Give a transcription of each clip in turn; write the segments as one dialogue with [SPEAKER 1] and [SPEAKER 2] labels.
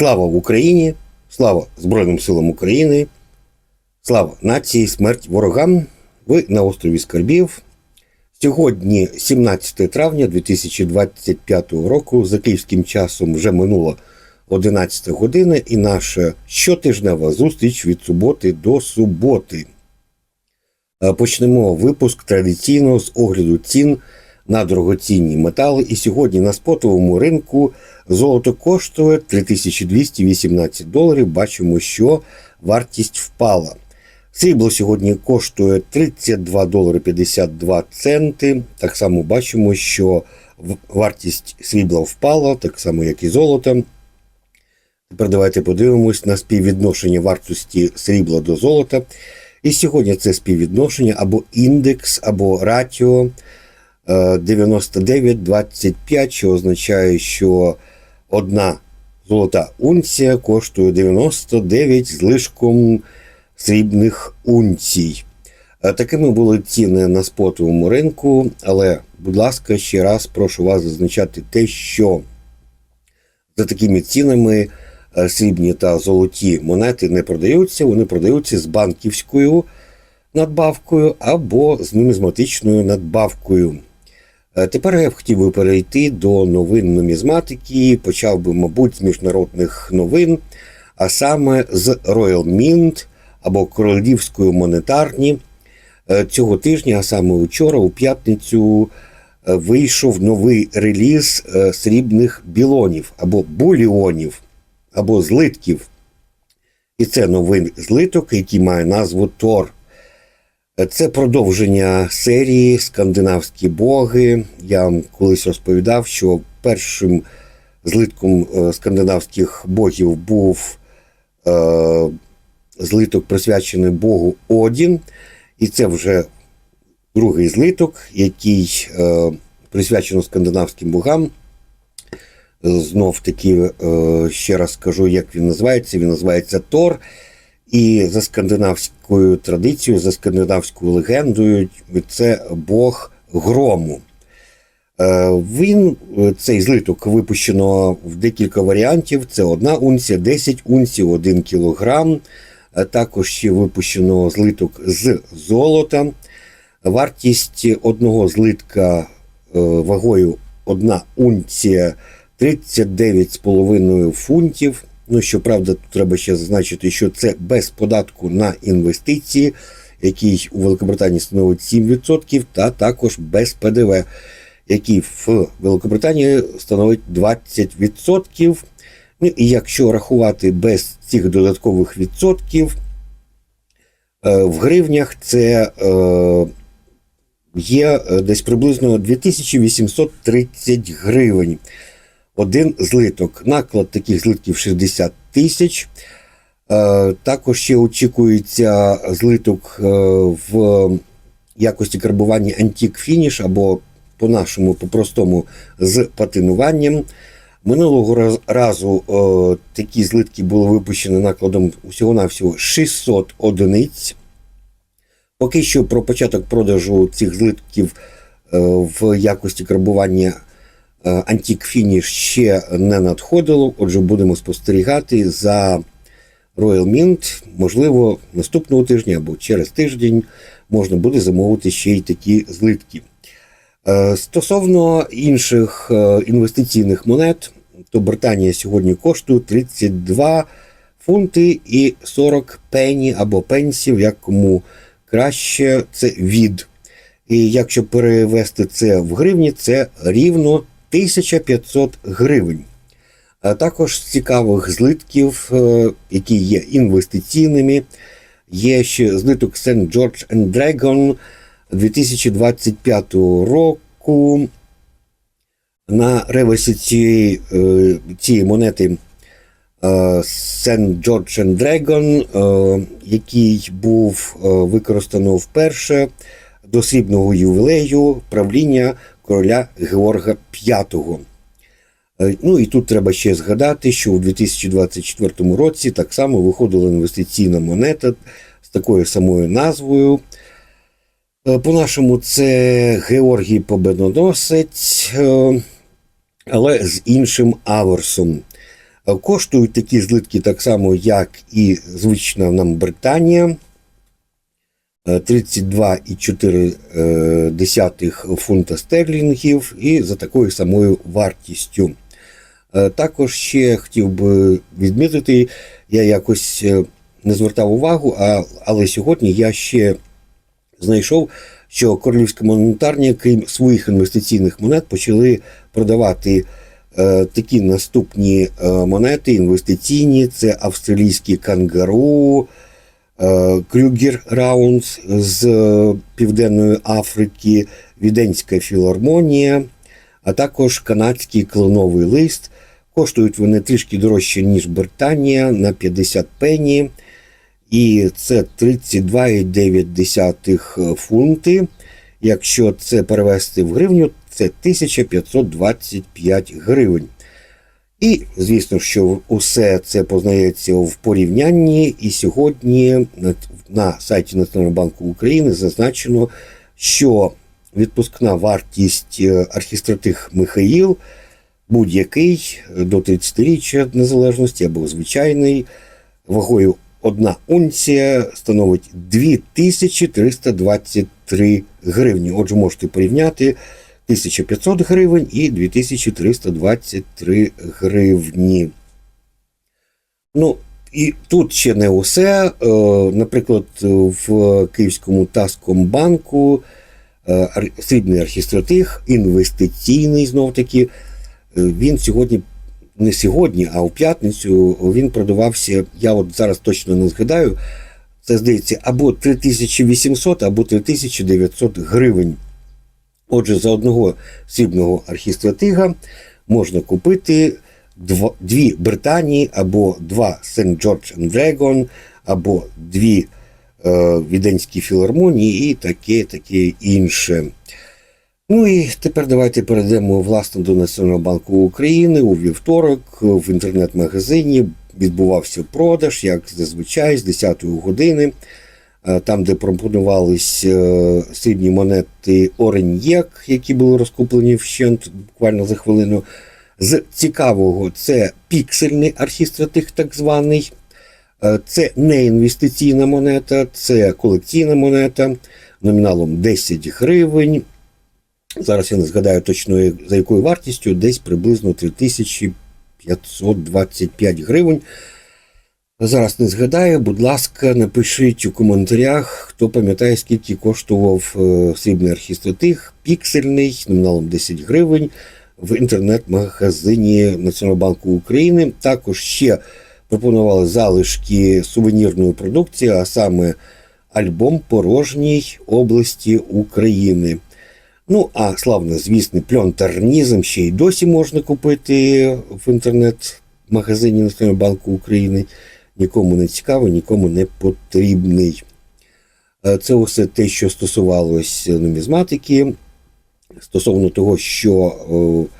[SPEAKER 1] Слава Україні! Слава Збройним силам України! Слава нації, смерть ворогам! Ви на острові Скарбів. Сьогодні, 17 травня 2025 року, за київським часом вже минуло 11 година, і наша щотижнева зустріч від суботи до суботи. Е, Почнемо випуск традиційно з огляду цін на дорогоцінні метали. І сьогодні на спотовому ринку золото коштує 3218 доларів. Бачимо, що вартість впала. Срібло сьогодні коштує 32 долари 52 центи. Так само бачимо, що вартість срібла впала, так само, як і золото. Тепер давайте подивимось на співвідношення вартості срібла до золота. І сьогодні це співвідношення або індекс, або ратіо 99,25, що означає, що одна золота унція коштує 99 з лишком срібних унцій. Е, Такими були ціни на спотовому ринку, але, будь ласка, ще раз прошу вас зазначати те, що за такими цінами е, срібні та золоті монети не продаються, вони продаються з банківською надбавкою або з нумізматичною надбавкою. Е, Тепер я б хотів би перейти до новин нумізматики, почав би, мабуть, з міжнародних новин, а саме з Royal Mint або Королівської монетарні. Е, Цього тижня, а саме вчора, у п'ятницю, е, вийшов новий реліз срібних білонів або буліонів, або злитків. І це новий злиток, який має назву Тор. Це продовження серії Скандинавські боги. Я вам колись розповідав, що першим злитком е, скандинавських богів був е, злиток, присвячений Богу Одін. І це вже другий злиток, який е, присвячено скандинавським богам. Знов таки, е, ще раз скажу, як він називається. Він називається Тор. І за скандинавською традицією, за скандинавською легендою, це Бог грому. Е, Він, е, цей злиток випущено в декілька варіантів. Це одна унція, 10 унцій, 1 кілограм. Е, Також ще випущено злиток з золота. Вартість одного злитка вагою 1 унція 39,5 фунтів. Ну, щоправда, тут треба ще зазначити, що це без податку на інвестиції, який у Великобританії становить 7%, та також без ПДВ, який в Великобританії становить 20%. Ну, і якщо рахувати без цих додаткових відсотків, е, в гривнях це е, є е, десь приблизно 2830 гривень. Один злиток. Наклад таких злитків 60 тисяч. Е, Також ще очікується злиток е, в якості карбування Antique Finish або по-нашому, по-простому з патинуванням. Минулого разу е, такі злитки були випущені накладом усього-навсього 600 одиниць. Поки що про початок продажу цих злитків в якості карбування е, Antique Finish ще не надходило. Отже, будемо спостерігати за Royal Mint. Можливо, наступного тижня або через тиждень можна буде замовити ще й такі злитки. Е, Стосовно інших е, інвестиційних монет, то Британія сьогодні коштує 32 фунти і 40 пені або пенсів, як кому краще, це від. І якщо перевести це в гривні, це рівно 1500 гривень. А також цікавих злитків, е, які є інвестиційними, є ще злиток St. George and Dragon 2025 року. На реверсі цієї, е, цієї монети е, St. George and Dragon, який був використано вперше до срібного ювілею правління короля Георга V. Е, Ну і тут треба ще згадати, що у 2024 році так само виходила інвестиційна монета з такою самою назвою. Е, По-нашому, це Георгій Победоносець, е, але з іншим аверсом. Коштують такі злитки так само, як і звична нам Британія. Е, 32,4 фунта стерлінгів і за такою самою вартістю. Е, Також ще хотів би відмітити, я якось е, не звертав увагу, а, але сьогодні я ще знайшов, що королівська монетарня, крім своїх інвестиційних монет, почали продавати е, такі наступні е, монети інвестиційні: це австралійські кангару, е, Крюгер Раунс з е, Південної Африки, Віденська філармонія, а також канадський кленовий лист. Коштують вони трішки дорожче, ніж Британія на 50 пені. І це 32,9 фунти. Якщо це перевести в гривню, це 1525 гривень. І, звісно, що усе це познається в порівнянні. І сьогодні на, сайті Національного банку України зазначено, що відпускна вартість е, архістратих Михаїл будь-який до 30-річчя незалежності або звичайний вагою одна унція становить 2323 гривні. Отже, можете порівняти 1500 гривень і 2323 гривні. Ну, і тут ще не усе. Е, Наприклад, в Київському Таскомбанку е, срібний архістратиг, інвестиційний знов таки. е, Він сьогодні, не сьогодні, а у п'ятницю він продавався. Я от зараз точно не згадаю. Це здається або 3800, або 3900 гривень. Отже, за одного срібного архістратига можна купити дві Британії, або два. George and Dragon, або дві е, Віденські філармонії і таке, таке інше. Ну і тепер давайте перейдемо власне до Національного банку України. У вівторок в інтернет-магазині відбувався продаж, як зазвичай, з 10-ї години. Е, Там, де пропонувались е, срібні монети Ореньєк, які були розкуплені вщент буквально за хвилину. З цікавого це піксельний архістратиг, так званий. Е, Це не інвестиційна монета, це колекційна монета номіналом 10 гривень. Зараз я не згадаю точно за якою вартістю, десь приблизно 3525 гривень. Зараз не згадаю, будь ласка, напишіть у коментарях, хто пам'ятає, скільки коштував е, срібний архістратиг, піксельний, номіналом 10 гривень в інтернет-магазині Національного банку України. Також ще пропонували залишки сувенірної продукції, а саме альбом Порожній області України. Ну, а славно, звісний пльонтарнізм ще й досі можна купити в інтернет-магазині Національного банку України. Нікому не цікаво, нікому не потрібний. Е, Це усе те, що стосувалось нумізматики. Стосовно того, що е,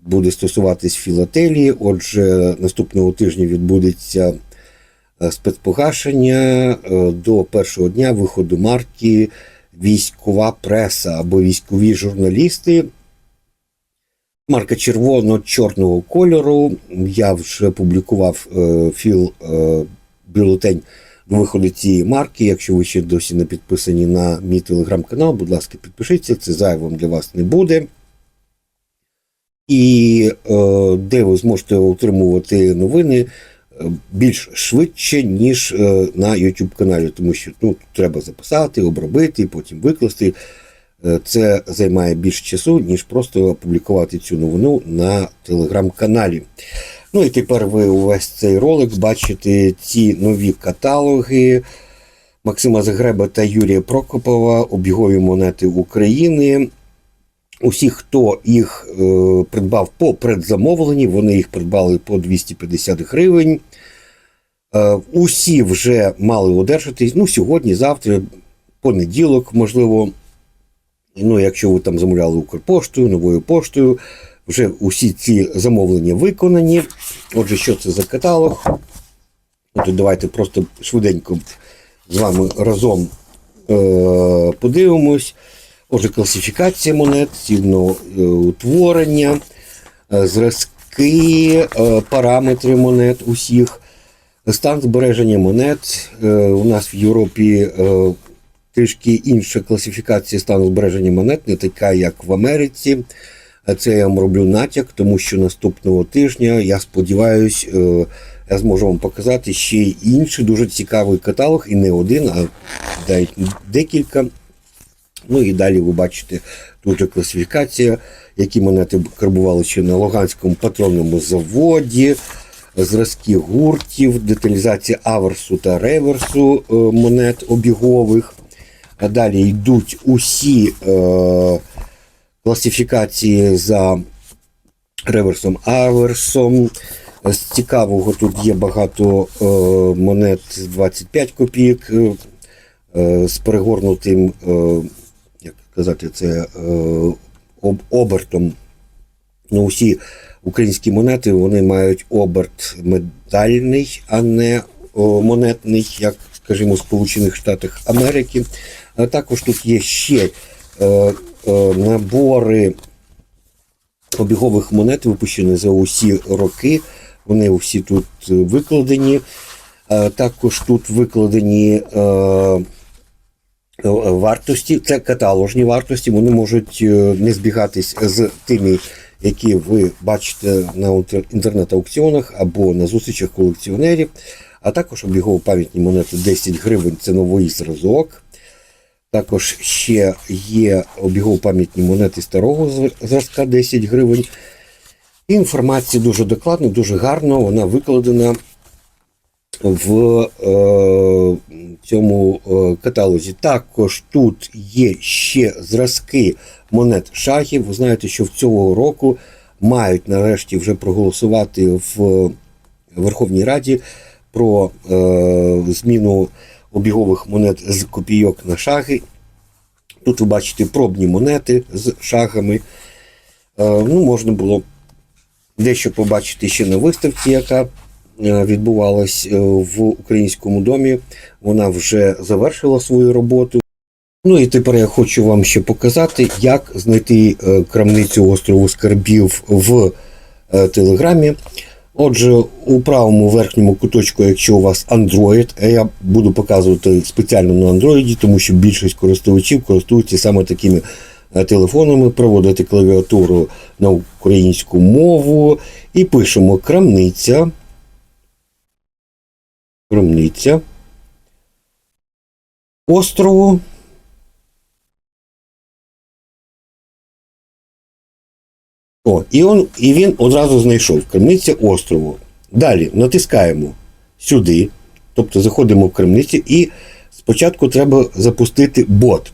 [SPEAKER 1] буде стосуватись філателії, отже, наступного тижня відбудеться е, спецпогашення до першого дня виходу марки військова преса або військові журналісти. Марка червоно-чорного кольору. Я вже публікував е, філ е, бюлетень виходу цієї марки. Якщо ви ще досі не підписані на мій телеграм-канал, будь ласка, підпишіться, це зайвим для вас не буде. І е, де ви зможете отримувати новини е, більш швидше, ніж е, на YouTube каналі, тому що ну, треба записати, обробити, потім викласти. Е, Це займає більше часу, ніж просто опублікувати цю новину на телеграм-каналі. Ну і тепер ви увесь цей ролик бачите ці нові каталоги Максима Загреба та Юрія Прокопова, обігові монети України. Усі, хто їх е, придбав по предзамовленні, вони їх придбали по 250 гривень. Е, усі вже мали одержати ну, сьогодні, завтра, понеділок, можливо. Ну, якщо ви там замовляли Укрпоштою, новою поштою, вже усі ці замовлення виконані. Отже, що це за каталог? От давайте просто швиденько з вами разом е- подивимось. Отже, класифікація монет, цінного е, утворення, е, зразки е, параметри монет усіх, стан збереження монет. У нас в Європі трішки інша класифікація стану збереження монет, не така, як в Америці. Це я вам роблю натяк, тому що наступного тижня, я сподіваюся, е, я зможу вам показати ще й інший дуже цікавий каталог, і не один, а декілька. Ну і далі ви бачите тут класифікація, які монети карбували ще на Луганському патронному заводі, зразки гуртів, деталізація аверсу та реверсу е, монет обігових. Далі йдуть усі е, класифікації за реверсом аверсом. З цікавого тут є багато е, монет з 25 копійок е, е, з перегорнутим, е, як сказати, це е, об, обертом. Ну, усі українські монети вони мають оберт медальний, а не о, монетний, як, скажімо, Сполучених Штатах Америки. А також тут є ще е, е, набори обігових монет, випущені за усі роки. Вони усі тут викладені. Е, Також тут викладені вартості, це каталожні вартості, вони можуть не збігатись з тими, які ви бачите на інтернет-аукціонах або на зустрічах колекціонерів. А також обігово пам'ятні монети 10 гривень це новий зразок. Також ще є обігово пам'ятні монети старого зразка 10 гривень. Інформація дуже докладна, дуже гарно, вона викладена в е, цьому е, каталозі. Також тут є ще зразки монет шахів. Ви знаєте, що в цього року мають нарешті вже проголосувати в Верховній Раді про е, зміну обігових монет з копійок на шаги. Тут ви бачите пробні монети з шагами. Е, ну, можна було дещо побачити ще на виставці, яка е, відбувалась е, в українському домі. Вона вже завершила свою роботу. Ну і тепер я хочу вам ще показати, як знайти е, крамницю острову Скарбів в Телеграмі. Отже, у правому верхньому куточку, якщо у вас Android, а я буду показувати спеціально на Android, тому що більшість користувачів користуються саме такими е, телефонами, проводити клавіатуру на українську мову і пишемо крамниця. Крамниця. Острову. О, і, он, і він одразу знайшов крамниця острову. Далі натискаємо сюди, тобто заходимо в крамницю, і спочатку треба запустити бот.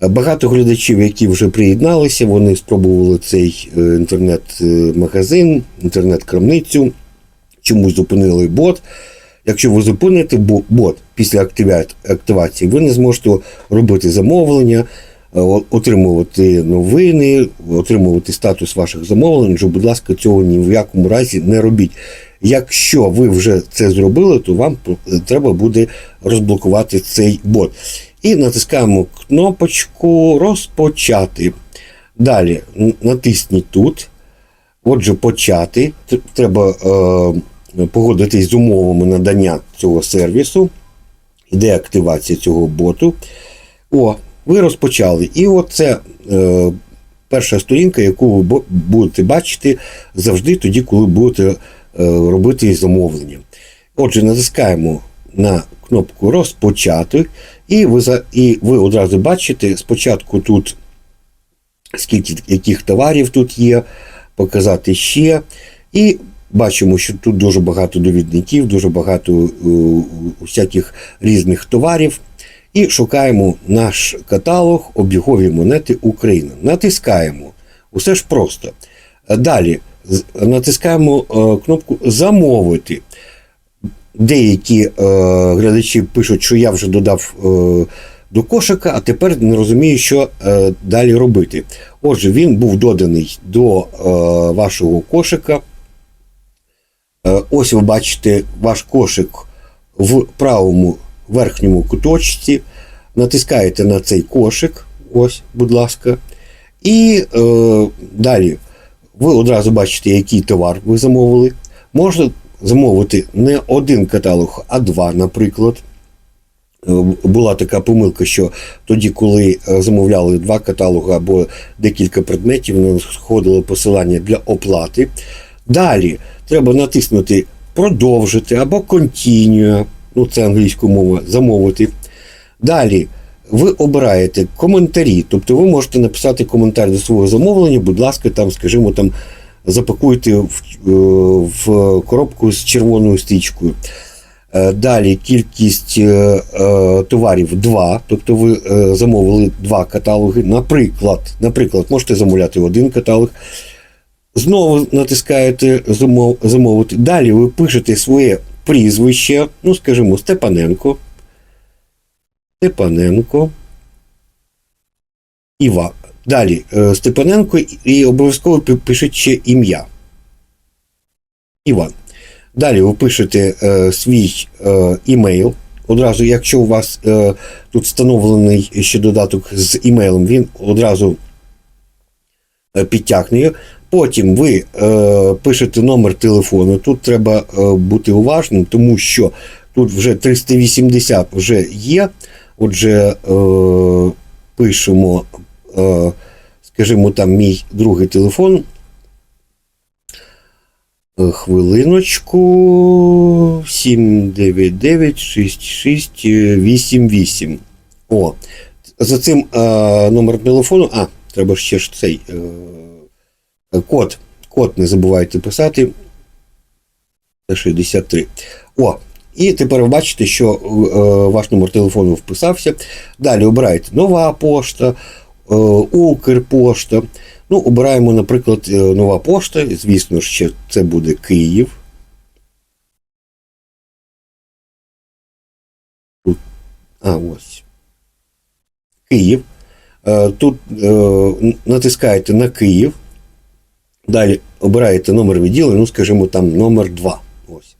[SPEAKER 1] Багато глядачів, які вже приєдналися, вони спробували цей е, інтернет-магазин, інтернет-крамницю, чомусь зупинили бот. Якщо ви зупините бот після активації, ви не зможете робити замовлення, отримувати новини, отримувати статус ваших замовлень. Що, будь ласка, цього ні в якому разі не робіть. Якщо ви вже це зробили, то вам е, треба буде розблокувати цей бот. І натискаємо кнопочку розпочати. Далі натисніть тут. Отже, почати. Треба е, погодитись з умовами надання цього сервісу. Іде активація цього боту. О, ви розпочали. І оце е, перша сторінка, яку ви будете бачити завжди тоді, коли будете е, робити замовлення. Отже, натискаємо на кнопку розпочати, і ви, за, і ви одразу бачите спочатку тут скільки яких товарів тут є, показати ще. І бачимо, що тут дуже багато довідників, дуже багато е, всяких різних товарів. І шукаємо наш каталог обігові монети України. Натискаємо. Усе ж просто. Далі натискаємо е, кнопку Замовити. Деякі е, глядачі пишуть, що я вже додав е, до кошика, а тепер не розумію, що е, далі робити. Отже, він був доданий до е, вашого кошика. Е, ось ви бачите ваш кошик в правому верхньому куточці. Натискаєте на цей кошик, ось, будь ласка. І е, далі ви одразу бачите, який товар ви замовили. Можна замовити не один каталог, а два, наприклад. Е, Була така помилка, що тоді, коли е, замовляли два каталоги або декілька предметів, на нас сходило посилання для оплати. Далі треба натиснути продовжити або continue, ну це англійською мова, замовити. Далі ви обираєте коментарі, тобто ви можете написати коментар до свого замовлення, будь ласка, там, скажімо, там запакуйте в, е, в коробку з червоною стрічкою. Е, Далі кількість е, е, товарів 2, тобто ви е, замовили два каталоги. Наприклад, наприклад, можете замовляти один каталог. Знову натискаєте замов, замовити. Далі ви пишете своє прізвище, ну, скажімо, Степаненко. Степаненко. Іва. Далі е, Степаненко і обов'язково пи- пишіть ще ім'я. Іван. Далі ви пишете е, свій е, імейл. Одразу, якщо у вас е, тут встановлений ще додаток з імейлом, він одразу е, підтягне. Потім ви е, пишете номер телефону. Тут треба е, бути уважним, тому що тут вже 380 вже є. Отже, е, пишемо, е, скажімо, там мій другий телефон. Е, Хвилиночку 799 6688. О, за цим е, номером телефону. А, треба ще ж цей е, код. Код не забувайте писати. 63. О, і тепер ви бачите, що е, ваш номер телефону вписався. Далі обираєте нова пошта, е, Укрпошта. Ну, обираємо, наприклад, е, нова пошта. Звісно ще це буде Київ. Тут, а, ось. Київ. Е, Тут е, натискаєте на Київ. Далі обираєте номер відділення, ну, скажімо, там номер 2. Ось.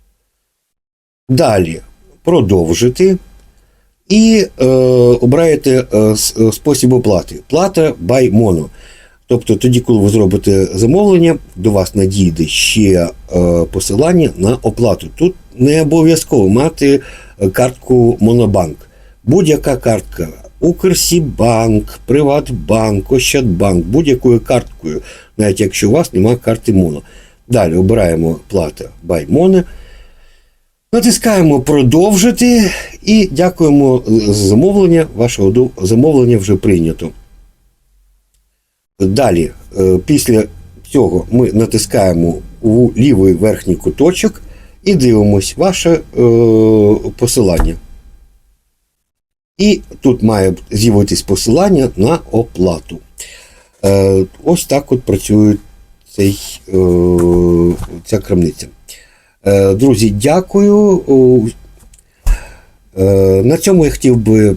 [SPEAKER 1] Далі продовжити. І е, обираєте е, е, спосіб оплати. Плата by Mono. Тобто тоді, коли ви зробите замовлення, до вас надійде ще е, посилання на оплату. Тут не обов'язково мати картку Монобанк. Будь-яка картка. Укрсібанк, Приватбанк, Ощадбанк, будь-якою карткою, навіть якщо у вас немає карти Моно. Далі обираємо плата Mono. Натискаємо продовжити і дякуємо за замовлення. Вашого до- замовлення вже прийнято. Далі, е, після цього ми натискаємо у лівий верхній куточок і дивимось ваше е, посилання. І тут має з'явитись посилання на оплату. Е, ось так от працює цей, е, ця крамниця. Е, Друзі, дякую. На цьому я хотів би,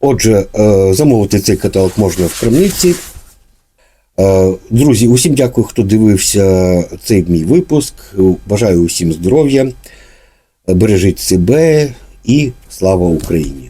[SPEAKER 1] отже, замовити цей каталог можна в крамниці. Друзі, усім дякую, хто дивився цей мій випуск. Бажаю усім здоров'я. Бережіть себе і слава Україні!